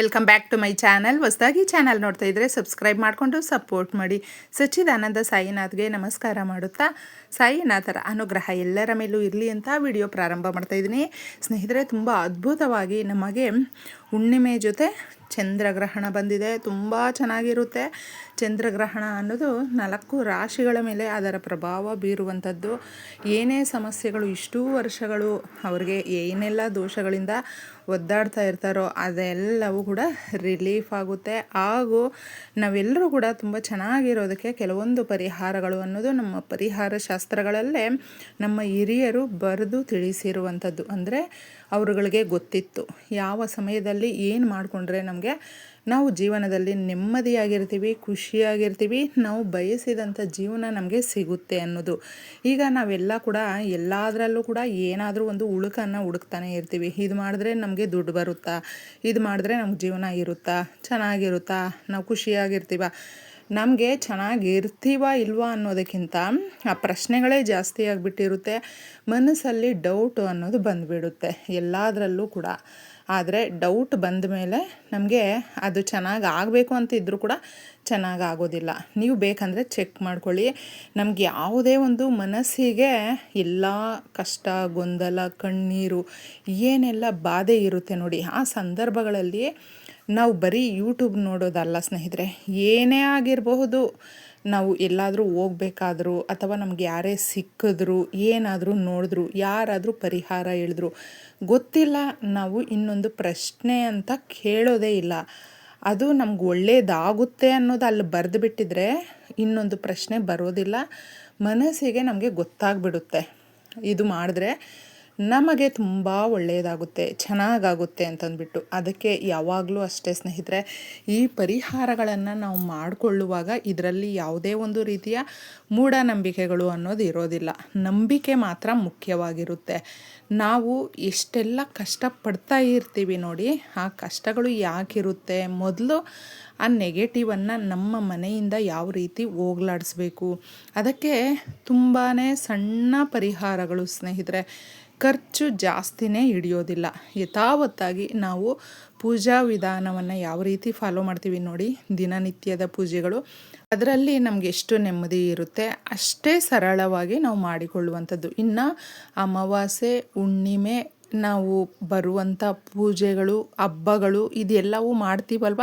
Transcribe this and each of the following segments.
Welcome back to my channel ಹೊಸದಾಗಿ channel ನೋಡ್ತಾ ಇದ್ದರೆ ಸಬ್ಸ್ಕ್ರೈಬ್ ಮಾಡಿಕೊಂಡು ಸಪೋರ್ಟ್ ಮಾಡಿ. ಸಚ್ಚಿದಾನಂದ ಸಾಯಿನಾಥ್ಗೆ ನಮಸ್ಕಾರ ಮಾಡುತ್ತಾ. ಸಾಯಿನಾಥರ ಅನುಗ್ರಹ ಎಲ್ಲರ ಮೇಲೂ ಇರಲಿ ಅಂತ ವಿಡಿಯೋ ಪ್ರಾರಂಭ ಮಾಡ್ತಾ ಇದ್ದೀನಿ. ಸ್ನೇಹಿತರೆ, ತುಂಬ ಅದ್ಭುತವಾಗಿ ನಮಗೆ ಹುಣ್ಣಿಮೆ ಜೊತೆ ಚಂದ್ರಗ್ರಹಣ ಬಂದಿದೆ. ತುಂಬ ಚೆನ್ನಾಗಿರುತ್ತೆ. ಚಂದ್ರಗ್ರಹಣ ಅನ್ನೋದು ನಾಲ್ಕು ರಾಶಿಗಳ ಮೇಲೆ ಅದರ ಪ್ರಭಾವ ಬೀರುವಂಥದ್ದು. ಏನೇ ಸಮಸ್ಯೆಗಳು, ಇಷ್ಟೂ ವರ್ಷಗಳು ಅವ್ರಿಗೆ ಏನೆಲ್ಲ ದೋಷಗಳಿಂದ ಒದ್ದಾಡ್ತಾ ಇರ್ತಾರೋ ಅದೆಲ್ಲವೂ ಕೂಡ ರಿಲೀಫ್ ಆಗುತ್ತೆ. ಹಾಗೂ ನಾವೆಲ್ಲರೂ ಕೂಡ ತುಂಬ ಚೆನ್ನಾಗಿರೋದಕ್ಕೆ ಕೆಲವೊಂದು ಪರಿಹಾರಗಳು ಅನ್ನೋದು ನಮ್ಮ ಪರಿಹಾರ ಶಾಸ್ತ್ರಗಳಲ್ಲೇ ನಮ್ಮ ಹಿರಿಯರು ಬರೆದು ತಿಳಿಸಿರುವಂಥದ್ದು. ಅಂದರೆ ಅವರುಗಳಿಗೆ ಗೊತ್ತಿತ್ತು. ಯಾವ ಸಮಯದಲ್ಲಿ ಏನು ಮಾಡಿಕೊಂಡ್ರೆ ನಮಗೆ ನಾವು ಜೀವನದಲ್ಲಿ ನೆಮ್ಮದಿಯಾಗಿರ್ತೀವಿ, ಖುಷಿಯಾಗಿರ್ತೀವಿ, ನಾವು ಬಯಸಿದಂಥ ಜೀವನ ನಮಗೆ ಸಿಗುತ್ತೆ ಅನ್ನೋದು. ಈಗ ನಾವೆಲ್ಲ ಕೂಡ ಎಲ್ಲದರಲ್ಲೂ ಕೂಡ ಏನಾದರೂ ಒಂದು ಉಳುಕನ್ನು ಹುಡುಕ್ತಾನೆ ಇರ್ತೀವಿ. ಇದು ಮಾಡಿದ್ರೆ ನಮಗೆ ದುಡ್ಡು ಬರುತ್ತಾ? ಇದು ಮಾಡಿದ್ರೆ ನಮ್ಗೆ ಜೀವನ ಇರುತ್ತಾ? ಚೆನ್ನಾಗಿರುತ್ತಾ? ನಾವು ಖುಷಿಯಾಗಿರ್ತೀವ? ನಮಗೆ ಚೆನ್ನಾಗಿರ್ತೀವ ಇಲ್ವಾ ಅನ್ನೋದಕ್ಕಿಂತ ಆ ಪ್ರಶ್ನೆಗಳೇ ಜಾಸ್ತಿ ಆಗಿಬಿಟ್ಟಿರುತ್ತೆ. ಮನಸ್ಸಲ್ಲಿ ಡೌಟು ಅನ್ನೋದು ಬಂದುಬಿಡುತ್ತೆ. ಎಲ್ಲದರಲ್ಲೂ ಕೂಡ. ಆದರೆ ಡೌಟ್ ಬಂದ ಮೇಲೆ ನಮಗೆ ಅದು ಚೆನ್ನಾಗಿ ಆಗಬೇಕು ಅಂತ ಇದ್ದರೂ ಕೂಡ ಚೆನ್ನಾಗಿ ಆಗೋದಿಲ್ಲ. ನೀವು ಬೇಕಂದರೆ ಚೆಕ್ ಮಾಡ್ಕೊಳ್ಳಿ. ನಮ್ಗೆ ಯಾವುದೇ ಒಂದು ಮನಸ್ಸಿಗೆ ಎಲ್ಲ ಕಷ್ಟ, ಗೊಂದಲ, ಕಣ್ಣೀರು, ಏನೆಲ್ಲ ಬಾಧೆ ಇರುತ್ತೆ ನೋಡಿ, ಆ ಸಂದರ್ಭಗಳಲ್ಲಿ ನಾವು ಬರೀ ಯೂಟ್ಯೂಬ್ ನೋಡೋದಲ್ಲ ಸ್ನೇಹಿತರೆ. ಏನೇ ಆಗಿರಬಹುದು ನಾವು ಎಲ್ಲಾದರೂ ಹೋಗ್ಬೇಕಾದ್ರೂ ಅಥವಾ ನಮ್ಗೆ ಯಾರೇ ಸಿಕ್ಕಿದ್ರು, ಏನಾದರೂ ನೋಡಿದ್ರು, ಯಾರಾದರೂ ಪರಿಹಾರ ಹೇಳಿದ್ರು, ಗೊತ್ತಿಲ್ಲ ನಾವು ಇನ್ನೊಂದು ಪ್ರಶ್ನೆ ಅಂತ ಕೇಳೋದೇ ಇಲ್ಲ. ಅದು ನಮ್ಗೆ ಒಳ್ಳೇದಾಗುತ್ತೆ ಅನ್ನೋದು ಅಲ್ಲಿ ಬರೆದು ಬಿಟ್ಟಿದ್ರೆ ಇನ್ನೊಂದು ಪ್ರಶ್ನೆ ಬರೋದಿಲ್ಲ. ಮನಸ್ಸಿಗೆ ನಮಗೆ ಗೊತ್ತಾಗ್ಬಿಡುತ್ತೆ. ಇದು ಮಾಡಿದ್ರೆ ನಮಗೆ ತುಂಬ ಒಳ್ಳೆಯದಾಗುತ್ತೆ, ಚೆನ್ನಾಗಾಗುತ್ತೆ ಅಂತಂದ್ಬಿಟ್ಟು. ಅದಕ್ಕೆ ಯಾವಾಗಲೂ ಅಷ್ಟೇ ಸ್ನೇಹಿತರೆ, ಈ ಪರಿಹಾರಗಳನ್ನು ನಾವು ಮಾಡಿಕೊಳ್ಳುವಾಗ ಇದರಲ್ಲಿ ಯಾವುದೇ ಒಂದು ರೀತಿಯ ಮೂಢನಂಬಿಕೆಗಳು ಅನ್ನೋದು ಇರೋದಿಲ್ಲ. ನಂಬಿಕೆ ಮಾತ್ರ ಮುಖ್ಯವಾಗಿರುತ್ತೆ. ನಾವು ಎಷ್ಟೆಲ್ಲ ಕಷ್ಟಪಡ್ತಾ ಇರ್ತೀವಿ ನೋಡಿ, ಆ ಕಷ್ಟಗಳು ಯಾಕಿರುತ್ತೆ? ಮೊದಲು ಆ ನೆಗೆಟಿವನ್ನು ನಮ್ಮ ಮನೆಯಿಂದ ಯಾವ ರೀತಿ ಹೋಗ್ಲಾಡಿಸ್ಬೇಕು? ಅದಕ್ಕೆ ತುಂಬಾ ಸಣ್ಣ ಪರಿಹಾರಗಳು ಸ್ನೇಹಿತರೆ. ಖರ್ಚು ಜಾಸ್ತಿನೇ ಹಿಡಿಯೋದಿಲ್ಲ. ಯಥಾವತ್ತಾಗಿ ನಾವು ಪೂಜಾ ವಿಧಾನವನ್ನು ಯಾವ ರೀತಿ ಫಾಲೋ ಮಾಡ್ತೀವಿ ನೋಡಿ, ದಿನನಿತ್ಯದ ಪೂಜೆಗಳು. ಅದರಲ್ಲಿ ನಮಗೆ ಎಷ್ಟು ನೆಮ್ಮದಿ ಇರುತ್ತೆ ಅಷ್ಟೇ ಸರಳವಾಗಿ ನಾವು ಮಾಡಿಕೊಳ್ಳುವಂಥದ್ದು. ಇನ್ನು ಅಮಾವಾಸ್ಯೆ, ಹುಣ್ಣಿಮೆ ನಾವು ಬರುವಂಥ ಪೂಜೆಗಳು, ಹಬ್ಬಗಳು ಇದೆಲ್ಲವೂ ಮಾಡ್ತೀವಲ್ವ?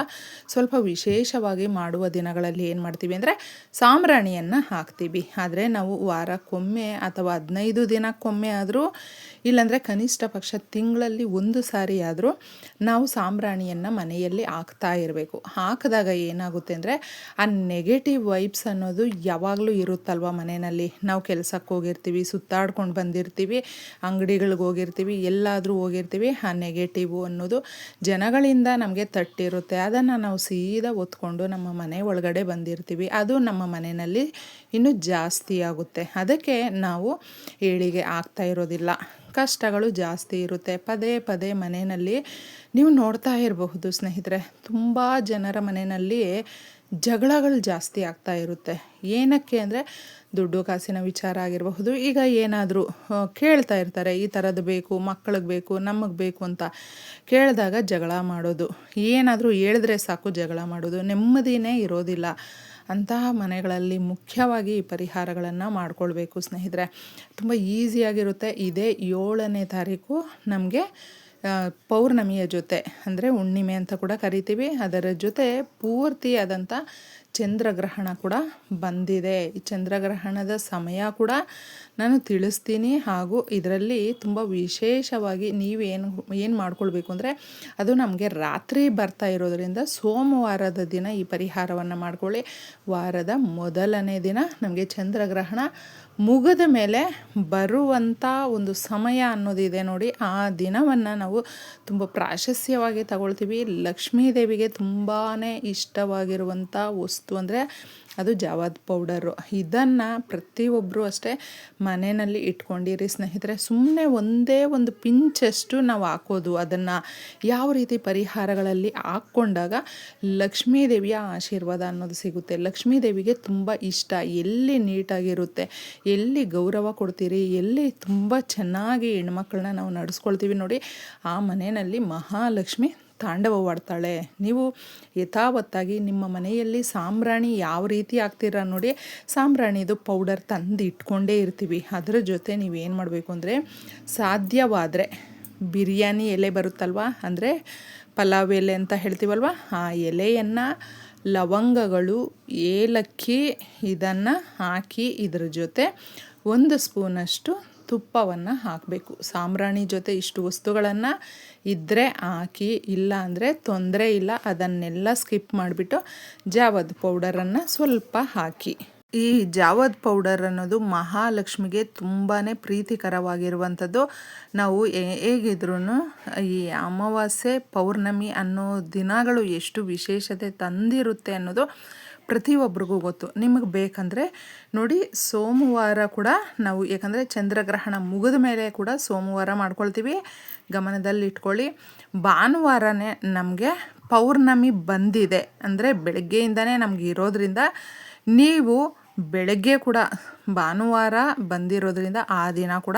ಸ್ವಲ್ಪ ವಿಶೇಷವಾಗಿ ಮಾಡುವ ದಿನಗಳಲ್ಲಿ ಏನು ಮಾಡ್ತೀವಿ ಅಂದರೆ ಸಾಂಬ್ರಾಣಿಯನ್ನು ಹಾಕ್ತೀವಿ. ಆದರೆ ನಾವು ವಾರಕ್ಕೊಮ್ಮೆ ಅಥವಾ ಹದಿನೈದು ದಿನಕ್ಕೊಮ್ಮೆ ಆದರೂ, ಇಲ್ಲಾಂದರೆ ಕನಿಷ್ಠ ಪಕ್ಷ ತಿಂಗಳಲ್ಲಿ ಒಂದು ಸಾರಿ ಆದರೂ ನಾವು ಸಾಂಬ್ರಾಣಿಯನ್ನು ಮನೆಯಲ್ಲಿ ಹಾಕ್ತಾ ಇರಬೇಕು. ಹಾಕಿದಾಗ ಏನಾಗುತ್ತೆ ಅಂದರೆ ಆ ನೆಗೆಟಿವ್ ವೈಬ್ಸ್ ಅನ್ನೋದು ಯಾವಾಗಲೂ ಇರುತ್ತಲ್ವ ಮನೆಯಲ್ಲಿ? ನಾವು ಕೆಲಸಕ್ಕೆ ಹೋಗಿರ್ತೀವಿ, ಸುತ್ತಾಡ್ಕೊಂಡು ಬಂದಿರ್ತೀವಿ, ಅಂಗಡಿಗಳಿಗೆ ಹೋಗಿರ್ತೀವಿ ಎಲ್ಲಾದರೂ ಹೋಗಿರ್ತೀವಿ, ಆ ನೆಗೆಟಿವು ಅನ್ನೋದು ಜನಗಳಿಂದ ನಮಗೆ ತಟ್ಟಿರುತ್ತೆ. ಅದನ್ನು ನಾವು ಸೀದಾ ಒತ್ಕೊಂಡು ನಮ್ಮ ಮನೆ ಒಳಗಡೆ ಬಂದಿರ್ತೀವಿ. ಅದು ನಮ್ಮ ಮನೆಯಲ್ಲಿ ಇನ್ನೂ ಜಾಸ್ತಿ ಆಗುತ್ತೆ. ಅದಕ್ಕೆ ನಾವು ಏಳಿಗೆ ಆಗ್ತಾ ಇರೋದಿಲ್ಲ. ಕಷ್ಟಗಳು ಜಾಸ್ತಿ ಇರುತ್ತೆ. ಪದೇ ಪದೇ ಮನೆಯಲ್ಲಿ ನೀವು ನೋಡ್ತಾ ಇರಬಹುದು ಸ್ನೇಹಿತರೆ, ತುಂಬ ಜನರ ಮನೆಯಲ್ಲಿ ಜಗಳಗಳು ಜಾಸ್ತಿ ಆಗ್ತಾ ಇರುತ್ತೆ. ಏನಕ್ಕೆ ಅಂದರೆ ದುಡ್ಡು ಕಾಸಿನ ವಿಚಾರ ಆಗಿರಬಹುದು, ಈಗ ಏನಾದರೂ ಕೇಳ್ತಾ ಇರ್ತಾರೆ, ಈ ಥರದ್ದು ಬೇಕು ಮಕ್ಕಳಿಗೆ ಬೇಕು, ನಮಗೆ ಬೇಕು ಅಂತ ಕೇಳಿದಾಗ ಜಗಳ ಮಾಡೋದು. ಏನಾದರೂ ಹೇಳಿದ್ರೆ ಸಾಕು ಜಗಳ ಮಾಡೋದು. ನೆಮ್ಮದಿನೇ ಇರೋದಿಲ್ಲ. ಅಂತಹ ಮನೆಗಳಲ್ಲಿ ಮುಖ್ಯವಾಗಿ ಈ ಪರಿಹಾರಗಳನ್ನು ಮಾಡಿಕೊಳ್ಬೇಕು ಸ್ನೇಹಿತರೆ. ತುಂಬ ಈಸಿಯಾಗಿರುತ್ತೆ. ಇದೇ ಏಳನೇ ತಾರೀಕು ನಮಗೆ ಪೌರ್ಣಮಿಯ ಜೊತೆ, ಅಂದರೆ ಹುಣ್ಣಿಮೆ ಅಂತ ಕೂಡ ಕರಿತೀವಿ. ಅದರ ಜೊತೆ ಪೂರ್ತಿಯಾದಂಥ ಚಂದ್ರಗ್ರಹಣ ಕೂಡ ಬಂದಿದೆ. ಈ ಚಂದ್ರಗ್ರಹಣದ ಸಮಯ ಕೂಡ ನಾನು ತಿಳಿಸ್ತೀನಿ. ಹಾಗೂ ಇದರಲ್ಲಿ ತುಂಬ ವಿಶೇಷವಾಗಿ ನೀವೇನು ಏನು ಮಾಡ್ಕೊಳ್ಬೇಕು ಅಂದರೆ, ಅದು ನಮಗೆ ರಾತ್ರಿ ಬರ್ತಾ ಇರೋದರಿಂದ ಸೋಮವಾರದ ದಿನ ಈ ಪರಿಹಾರವನ್ನು ಮಾಡ್ಕೊಳ್ಳಿ. ವಾರದ ಮೊದಲನೇ ದಿನ ನಮಗೆ ಚಂದ್ರಗ್ರಹಣ ಮುಗಿದ ಮೇಲೆ ಬರುವಂಥ ಒಂದು ಸಮಯ ಅನ್ನೋದಿದೆ ನೋಡಿ. ಆ ದಿನವನ್ನು ನಾವು ತುಂಬ ಪ್ರಾಶಸ್ಯವಾಗಿ ತಗೊಳ್ತೀವಿ. ಲಕ್ಷ್ಮೀ ದೇವಿಗೆ ತುಂಬಾ ಇಷ್ಟವಾಗಿರುವಂಥ ವಸ್ತು ಅಂದರೆ ಅದು ಜಾವಾದ್ ಪೌಡರು. ಇದನ್ನು ಪ್ರತಿಯೊಬ್ಬರು ಅಷ್ಟೇ ಮನೆಯಲ್ಲಿ ಇಟ್ಕೊಂಡಿರಿ ಸ್ನೇಹಿತರೆ. ಸುಮ್ಮನೆ ಒಂದೇ ಒಂದು ಪಿಂಚಷ್ಟು ನಾವು ಹಾಕೋದು. ಅದನ್ನು ಯಾವ ರೀತಿ ಪರಿಹಾರಗಳಲ್ಲಿ ಹಾಕ್ಕೊಂಡಾಗ ಲಕ್ಷ್ಮೀ ದೇವಿಯ ಆಶೀರ್ವಾದ ಅನ್ನೋದು ಸಿಗುತ್ತೆ. ಲಕ್ಷ್ಮೀ ದೇವಿಗೆ ತುಂಬ ಇಷ್ಟ. ಎಲ್ಲಿ ನೀಟಾಗಿರುತ್ತೆ ಎಲ್ಲಿ ಗೌರವ ಕೊಡ್ತೀರಿ, ಎಲ್ಲಿ ತುಂಬ ಚೆನ್ನಾಗಿ ಹೆಣ್ಮಕ್ಳನ್ನ ನಾವು ನಡೆಸ್ಕೊಳ್ತೀವಿ ನೋಡಿ, ಆ ಮನೆಯಲ್ಲಿ ಮಹಾಲಕ್ಷ್ಮಿ ತಾಂಡವವಾಡ್ತಾಳೆ. ನೀವು ಯಥಾವತ್ತಾಗಿ ನಿಮ್ಮ ಮನೆಯಲ್ಲಿ ಸಾಂಬ್ರಾಣಿ ಯಾವ ರೀತಿ ಆಗ್ತೀರ ನೋಡಿ, ಸಾಂಬ್ರಾಣಿದು ಪೌಡರ್ ತಂದು ಇಟ್ಕೊಂಡೇ ಇರ್ತೀವಿ. ಅದರ ಜೊತೆ ನೀವೇನು ಮಾಡಬೇಕು ಅಂದರೆ, ಸಾಧ್ಯವಾದರೆ ಬಿರಿಯಾನಿ ಎಲೆ ಬರುತ್ತಲ್ವ, ಅಂದರೆ ಪಲಾವ್ ಎಲೆ ಅಂತ ಹೇಳ್ತೀವಲ್ವ, ಆ ಎಲೆಯನ್ನು ಲವಂಗಗಳು ಏಲಕ್ಕಿ ಇದನ್ನು ಹಾಕಿ ಇದ್ರ ಜೊತೆ ಒಂದು ಸ್ಪೂನಷ್ಟು ತುಪ್ಪವನ್ನು ಹಾಕಬೇಕು. ಸಾಂಬ್ರಾಣಿ ಜೊತೆ ಇಷ್ಟು ವಸ್ತುಗಳನ್ನು ಇದ್ದರೆ ಹಾಕಿ, ಇಲ್ಲ ಅಂದರೆ ತೊಂದರೆ ಇಲ್ಲ, ಅದನ್ನೆಲ್ಲ ಸ್ಕಿಪ್ ಮಾಡಿಬಿಟ್ಟು ಜಾವದ್ ಪೌಡರನ್ನು ಸ್ವಲ್ಪ ಹಾಕಿ. ಈ ಜಾವದ್ ಪೌಡರ್ ಅನ್ನೋದು ಮಹಾಲಕ್ಷ್ಮಿಗೆ ತುಂಬಾ ಪ್ರೀತಿಕರವಾಗಿರುವಂಥದ್ದು. ನಾವು ಹೇಗಿದ್ರೂ ಈ ಅಮಾವಾಸ್ಯೆ ಪೌರ್ಣಮಿ ಅನ್ನೋ ದಿನಗಳು ಎಷ್ಟು ವಿಶೇಷತೆ ತಂದಿರುತ್ತೆ ಅನ್ನೋದು ಪ್ರತಿಯೊಬ್ಬರಿಗೂ ಗೊತ್ತು. ನಿಮಗೆ ಬೇಕಂದರೆ ನೋಡಿ, ಸೋಮವಾರ ಕೂಡ ನಾವು, ಯಾಕಂದರೆ ಚಂದ್ರಗ್ರಹಣ ಮುಗಿದ ಮೇಲೆ ಕೂಡ ಸೋಮವಾರ ಮಾಡ್ಕೊಳ್ತೀವಿ. ಗಮನದಲ್ಲಿಟ್ಕೊಳ್ಳಿ. ಭಾನುವಾರನೇ ನಮಗೆ ಪೌರ್ಣಮಿ ಬಂದಿದೆ. ಅಂದರೆ ಬೆಳಗ್ಗೆಯಿಂದನೇ ನಮಗೆ ಇರೋದ್ರಿಂದ ನೀವು ಬೆಳಗ್ಗೆ ಕೂಡ ಭಾನುವಾರ ಬಂದಿರೋದ್ರಿಂದ ಆ ದಿನ ಕೂಡ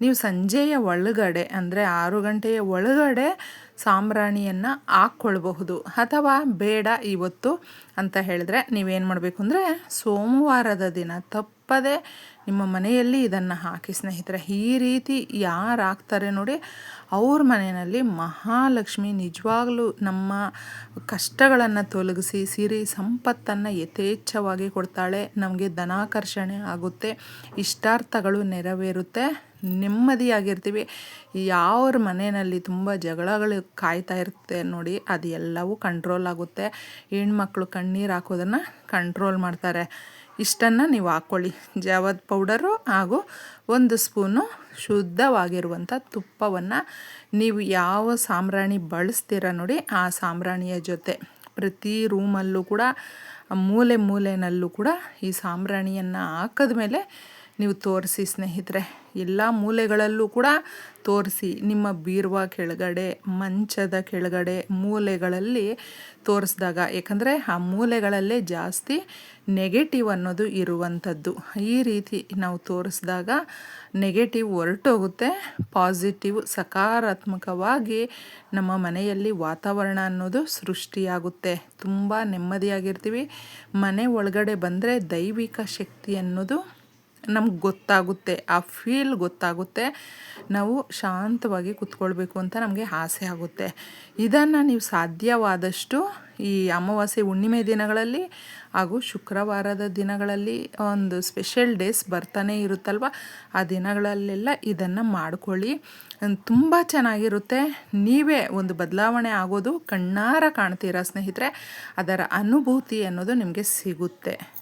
ನೀವು ಸಂಜೆಯ ಒಳಗಡೆ, ಅಂದರೆ ಆರು ಗಂಟೆಯ ಒಳಗಡೆ ಸಾಂಬ್ರಾಣಿಯನ್ನು ಹಾಕ್ಕೊಳ್ಬಹುದು. ಅಥವಾ ಬೇಡ ಇವತ್ತು ಅಂತ ಹೇಳಿದ್ರೆ ನೀವೇನು ಮಾಡಬೇಕು ಅಂದರೆ ಸೋಮವಾರದ ದಿನ ತಪ್ಪದೆ ನಿಮ್ಮ ಮನೆಯಲ್ಲಿ ಇದನ್ನು ಹಾಕಿ ಸ್ನೇಹಿತರೆ, ಈ ರೀತಿ ಯಾರು ಹಾಕ್ತಾರೆ ನೋಡಿ, ಅವ್ರ ಮನೆಯಲ್ಲಿ ಮಹಾಲಕ್ಷ್ಮಿ ನಿಜವಾಗ್ಲೂ ನಮ್ಮ ಕಷ್ಟಗಳನ್ನು ತೊಲಗಿಸಿ, ಸಿರಿ ಸಂಪತ್ತನ್ನು ಯಥೇಚ್ಛವಾಗಿ ಕೊಡ್ತಾಳೆ. ನಮಗೆ ಧನಾಕರ್ಷಣೆ ಆಗುತ್ತೆ, ಇಷ್ಟಾರ್ಥಗಳು ನೆರವೇರುತ್ತೆ, ನೆಮ್ಮದಿಯಾಗಿರ್ತೀವಿ. ಯಾವ್ರ ಮನೆಯಲ್ಲಿ ತುಂಬ ಜಗಳಗಳು ಕಾಯ್ತಾ ಇರುತ್ತೆ ನೋಡಿ, ಅದು ಎಲ್ಲವೂ ಕಂಟ್ರೋಲ್ ಆಗುತ್ತೆ. ಹೆಣ್ಮಕ್ಳು ಕಣ್ಣೀರು ಹಾಕೋದನ್ನು ಕಂಟ್ರೋಲ್ ಮಾಡ್ತಾರೆ. ಇಷ್ಟನ್ನು ನೀವು ಹಾಕ್ಕೊಳ್ಳಿ. ಜಾವದ್ ಪೌಡರು ಹಾಗೂ ಒಂದು ಸ್ಪೂನು ಶುದ್ಧವಾಗಿರುವಂಥ ತುಪ್ಪವನ್ನು ನೀವು ಯಾವ ಸಾಂಬ್ರಾಣಿ ಬಳಸ್ತೀರ ನೋಡಿ ಆ ಸಾಂಬ್ರಾಣಿಯ ಜೊತೆ. ಪ್ರತಿ ರೂಮಲ್ಲೂ ಕೂಡ, ಮೂಲೆ ಮೂಲೆಯಲ್ಲೂ ಕೂಡ ಈ ಸಾಂಬ್ರಾಣಿಯನ್ನು ಹಾಕಿದ ಮೇಲೆ ನೀವು ತೋರಿಸಿ ಸ್ನೇಹಿತರೆ, ಎಲ್ಲ ಮೂಲೆಗಳಲ್ಲೂ ಕೂಡ ತೋರಿಸಿ. ನಿಮ್ಮ ಬೀರುವ ಕೆಳಗಡೆ, ಮಂಚದ ಕೆಳಗಡೆ ಮೂಲೆಗಳಲ್ಲಿ ತೋರಿಸಿದಾಗ ಯಾಕಂದರೆ ಆ ಮೂಲೆಗಳಲ್ಲೇ ಜಾಸ್ತಿ ನೆಗೆಟಿವ್ ಅನ್ನೋದು ಇರುವಂಥದ್ದು. ಈ ರೀತಿ ನಾವು ತೋರಿಸಿದಾಗ ನೆಗೆಟಿವ್ ಹೊರಟೋಗುತ್ತೆ. ಪಾಸಿಟಿವ್ ಸಕಾರಾತ್ಮಕವಾಗಿ ನಮ್ಮ ಮನೆಯಲ್ಲಿ ವಾತಾವರಣ ಅನ್ನೋದು ಸೃಷ್ಟಿಯಾಗುತ್ತೆ. ತುಂಬ ನೆಮ್ಮದಿಯಾಗಿರ್ತೀವಿ. ಮನೆ ಒಳಗಡೆ ಬಂದರೆ ದೈವಿಕ ಶಕ್ತಿ ಅನ್ನೋದು ನಮ್ಗೆ ಗೊತ್ತಾಗುತ್ತೆ, ಆ ಫೀಲ್ ಗೊತ್ತಾಗುತ್ತೆ. ನಾವು ಶಾಂತವಾಗಿ ಕುತ್ಕೊಳ್ಬೇಕು ಅಂತ ನಮಗೆ ಆಸೆ ಆಗುತ್ತೆ. ಇದನ್ನು ನೀವು ಸಾಧ್ಯವಾದಷ್ಟು ಈ ಅಮಾವಾಸ್ಯೆ ಹುಣ್ಣಿಮೆ ದಿನಗಳಲ್ಲಿ ಹಾಗೂ ಶುಕ್ರವಾರದ ದಿನಗಳಲ್ಲಿ ಒಂದು ಸ್ಪೆಷಲ್ ಡೇಸ್ ಬರ್ತಾನೆ ಇರುತ್ತಲ್ವ? ಆ ದಿನಗಳಲ್ಲೆಲ್ಲ ಇದನ್ನು ಮಾಡ್ಕೊಳ್ಳಿ. ತುಂಬ ಚೆನ್ನಾಗಿರುತ್ತೆ. ನೀವೇ ಒಂದು ಬದಲಾವಣೆ ಆಗೋದು ಕಣ್ಣಾರ ಕಾಣ್ತೀರಾ ಸ್ನೇಹಿತರೆ? ಅದರ ಅನುಭೂತಿ ಅನ್ನೋದು ನಿಮಗೆ ಸಿಗುತ್ತೆ.